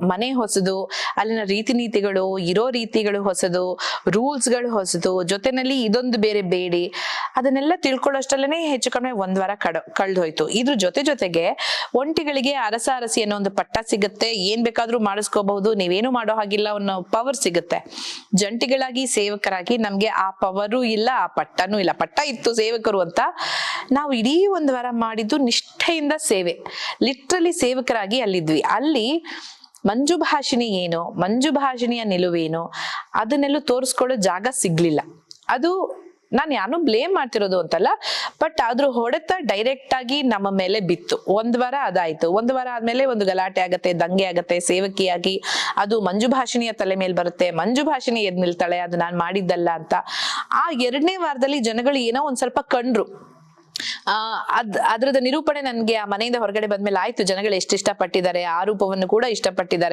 ಮನೆ ಹೊಸದು, ಅಲ್ಲಿನ ರೀತಿ ನೀತಿಗಳು ಇರೋ ರೀತಿಗಳು ಹೊಸದು, ರೂಲ್ಸ್ಗಳು ಹೊಸದು, ಜೊತೆನಲ್ಲಿ ಇದೊಂದು ಬೇರೆ ಬೇಡಿ. ಅದನ್ನೆಲ್ಲ ತಿಳ್ಕೊಳ್ಳೋಷ್ಟಲ್ಲೇ ಹೆಚ್ಚು ಕಡಿಮೆ ಒಂದ್ ವಾರ ಕಡ ಕಳ್ದು ಹೋಯ್ತು ಇದ್ರ ಜೊತೆ ಜೊತೆಗೆ ಒಂಟಿಗಳಿಗೆ ಅರಸ ಅರಸಿ ಅನ್ನೋ ಒಂದು ಪಟ್ಟ ಸಿಗುತ್ತೆ. ಏನ್ ಬೇಕಾದ್ರೂ ಮಾಡಿಸ್ಕೋಬಹುದು. ನೀವೇನು ಮಾಡೋ ಹಾಗಿಲ್ಲ ಅನ್ನೋ ಪವರ್ ಸಿಗುತ್ತೆ. ಜಂಟಿಗಳಾಗಿ ಸೇವಕರಾಗಿ ನಮ್ಗೆ ಆ ಪವರು ಇಲ್ಲ, ಆ ಪಟ್ಟನೂ ಇಲ್ಲ. ಪಟ್ಟ ಇತ್ತು ಸೇವಕರು ಅಂತ ನಾವು ಇಡೀ ಒಂದು ವಾರ ಮಾಡಿದ್ದು ನಿಷ್ಠೆಯಿಂದ ಸೇವೆ. ಲಿಟ್ರಲಿ ಸೇವಕರಾಗಿ ಅಲ್ಲಿದ್ವಿ. ಅಲ್ಲಿ ಮಂಜು ಭಾಷಿಣಿ ಏನು? ಮಂಜು ಭಾಷಿಣಿಯ ನಿಲುವೇನು? ಅದನ್ನೆಲ್ಲೂ ತೋರಿಸ್ಕೊಳ್ಳೋ ಜಾಗ ಸಿಗ್ಲಿಲ್ಲ. ಅದು ನಾನು ಯಾರು ಬ್ಲೇಮ್ ಮಾಡ್ತಿರೋದು ಅಂತಲ್ಲ ಬಟ್ ಅದ್ರ ಹೊಡೆತ ಡೈರೆಕ್ಟ್ ಆಗಿ ನಮ್ಮ ಮೇಲೆ ಬಿತ್ತು. ಒಂದ್ ವಾರ ಅದಾಯ್ತು. ಒಂದ್ ವಾರ ಆದ್ಮೇಲೆ ಒಂದು ಗಲಾಟೆ ಆಗತ್ತೆ, ದಂಗೆ ಆಗತ್ತೆ, ಸೇವಕಿಯಾಗಿ ಅದು ಮಂಜು ಭಾಷಿಣಿಯ ತಲೆ ಮೇಲೆ ಬರುತ್ತೆ. ಮಂಜು ಭಾಷಿಣಿ ಎದ್ ನಿಲ್ತಾಳೆ, ಅದು ನಾನು ಮಾಡಿದ್ದಲ್ಲ ಅಂತ. ಆ ಎರಡನೇ ವಾರದಲ್ಲಿ ಜನಗಳು ಏನೋ ಒಂದ್ ಸ್ವಲ್ಪ ಕಂಡ್ರು. ಅದ್ ಅದ್ರದ ನಿರೂಪಣೆ ನನಗೆ ಆ ಮನೆಯಿಂದ ಹೊರಗಡೆ ಬಂದ್ಮೇಲೆ ಆಯ್ತು. ಜನಗಳು ಎಷ್ಟು ಇಷ್ಟಪಟ್ಟಿದ್ದಾರೆ, ಆ ರೂಪವನ್ನು ಕೂಡ ಇಷ್ಟಪಟ್ಟಿದ್ದಾರೆ.